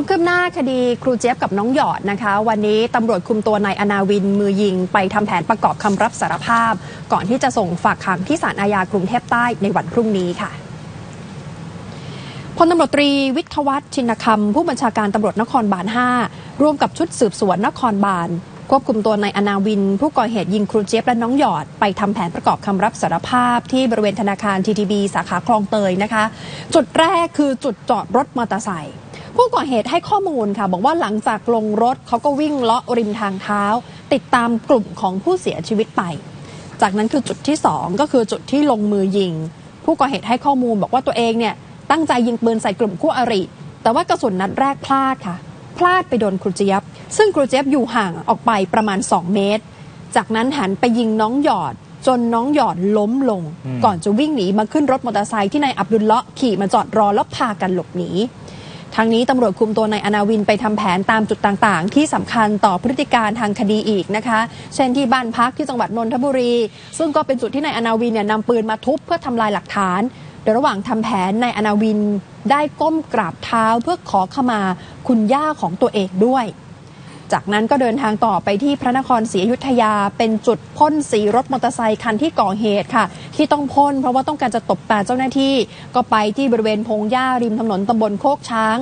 ความคืบหน้าคดีครูเจี๊ยบกับน้องหยอดนะคะ วันนี้ตำรวจคุมตัวนายอนาวินมือยิง ไปทำแผนประกอบคำรับสารภาพ ก่อนที่จะส่งฝากขังที่ศาลอาญากรุงเทพใต้ในวันพรุ่งนี้ค่ะพลตำรวจตรีวิทวัฒน์ชินคำผู้บัญชาการตำรวจนครบาล 5 ร่วมกับชุดสืบสวนนครบาลควบคุมตัวนายอนาวิน ผู้ก่อเหตุยิงครูเจี๊ยบและน้องหยอด ไปทำแผนประกอบคำรับสารภาพที่บริเวณธนาคาร TTB สาขาคลองเตยนะคะ จุดแรกคือจุดจอดรถมอเตอร์ไซค์ ผู้ก่อเหตุให้ข้อมูลค่ะ บอกว่าหลังจากลงรถเขาก็วิ่งเลาะริมทางเท้า ติดตามกลุ่มของผู้เสียชีวิตไป จากนั้นคือจุดที่ 2 ก็คือจุดที่ลงมือยิง ผู้ก่อเหตุให้ข้อมูลบอกว่าตัวเองเนี่ยตั้งใจยิงปืนใส่กลุ่มคู่อริ แต่ว่ากระสุนนัดแรกพลาดค่ะ พลาดไปโดนครูเจี๊ยบ ซึ่งครูเจี๊ยบอยู่ห่างออกไปประมาณ 2 เมตร จากนั้นหันไปยิงน้องหยอดจนน้องหยอดล้มลง ก่อนจะวิ่งหนีมาขึ้นรถมอเตอร์ไซค์ที่นายอับดุลเลาะห์ขี่มาจอดรอแล้วพากันหลบหนี ทางนี้ตำรวจคุมตัวนายอนาวินไปทำแผนตามจุดต่างๆ ที่สำคัญต่อพฤติการทางคดีอีกนะคะ เช่นที่บ้านพักที่จังหวัดนนทบุรี ซึ่งก็เป็นจุดที่นายอนาวินเนี่ยนำปืนมาทุบเพื่อทำลายหลักฐานโดยระหว่างทำแผนนายอนาวินได้ก้มกราบเท้าเพื่อขอขมาคุณย่าของตัวเองด้วย จากนั้นก็เดินทางต่อไปที่พระนครศรีอยุธยา เป็นจุดพ่นสีรถมอเตอร์ไซคันที่ก่อเหตุค่ะ ที่ต้องพ่นเพราะว่าต้องการจะตบตาเจ้าหน้าที่ ก็ไปที่บริเวณพงหญ้าริมถนนตำบลโคกช้าง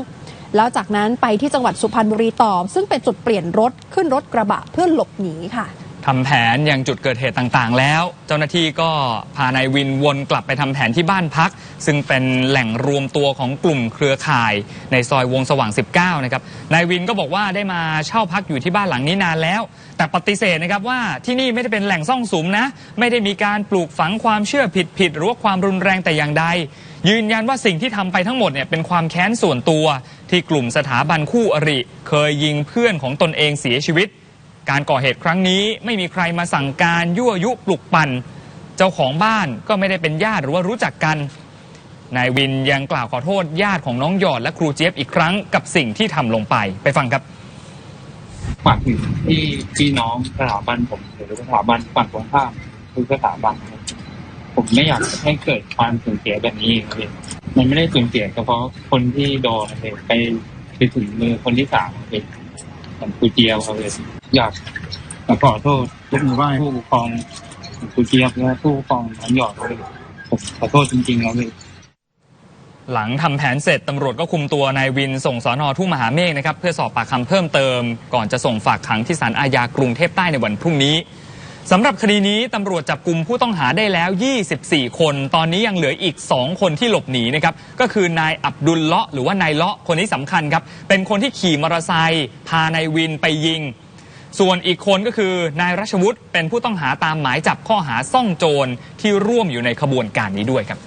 แล้วจากนั้นไปที่จังหวัดสุพรรณบุรีต่อ ซึ่งเป็นจุดเปลี่ยนรถขึ้นรถกระบะเพื่อหลบหนีค่ะ ทำแผนยังจุดเกิดเหตุต่างๆ แล้ว เจ้าหน้าที่ก็พานายวินวนกลับไปทำแผนที่บ้านพัก ซึ่งเป็นแหล่งรวมตัวของกลุ่มเครือข่าย ในซอยวงสว่าง 19 นะครับนายวินก็บอกว่าได้มาเช่าพักอยู่ที่บ้านหลังนี้นานแล้ว แต่ปฏิเสธนะครับว่าที่นี่ไม่ได้เป็นแหล่งซ่องสุมนะ ไม่ได้มีการปลูกฝังความเชื่อผิดๆหรือว่าความรุนแรงแต่อย่างใดยืนยันว่าสิ่งที่ทำไปทั้งหมดเนี่ยเป็นความแค้นส่วนตัว ที่กลุ่มสถาบันคู่อริ เคยยิงเพื่อนของตนเองเสียชีวิต การก่อเหตุครั้งนี้ไม่มีใครมาสั่งการยั่วยุปลุกปั่น เจ้าของบ้านก็ไม่ได้เป็นญาติหรือว่ารู้จักกัน นายวินยังกล่าวขอโทษญาติของน้องหยอดและครูเจี๊ยบอีกครั้งกับสิ่งที่ทำลงไปไปฟังครับ ฝากถึงที่พี่น้องสถาบันผมหรือสถาบันฝั่งตรงข้ามคือสถาบันครับผมไม่อยากให้เกิดความสูญเสียแบบนี้ครับพี่มันไม่ได้สูญเสียเฉพาะคนที่โดนครับไปไปถึงมือคนที่สามครับพี่ อย่งครูเจียวครับอยากขอโทษทุกหมู่บ้านผู้ปกครองของครูเจียวและผู้ปกครองน้องหยอดเลยผมขอโทษจริงๆแล้วเลยหลังทำแผนเสร็จตำรวจก็คุมตัวนายวินส่งสอนอทุ่งมหาเมฆนะครับเพื่อสอบปากคำเพิ่มเติม ก่อนจะส่งฝากขังที่ศาลอาญากรุงเทพใต้ในวันพรุ่งนี้ สำหรับคดีนี้ตำรวจจับกลุ่มผู้ต้องหาได้แล้ว 24 คน ตอนนี้ยังเหลืออีก 2 คนที่หลบหนีนะครับ ก็คือนายอับดุลเลาะหรือว่านายเลาะคนนี้สำคัญครับ เป็นคนที่ขี่มอเตอร์ไซค์พานายวินไปยิง ส่วนอีกคนก็คือนายรัชวุฒิเป็นผู้ต้องหาตามหมายจับข้อหาซ่องโจรที่ร่วมอยู่ในขบวนการนี้ด้วยครับ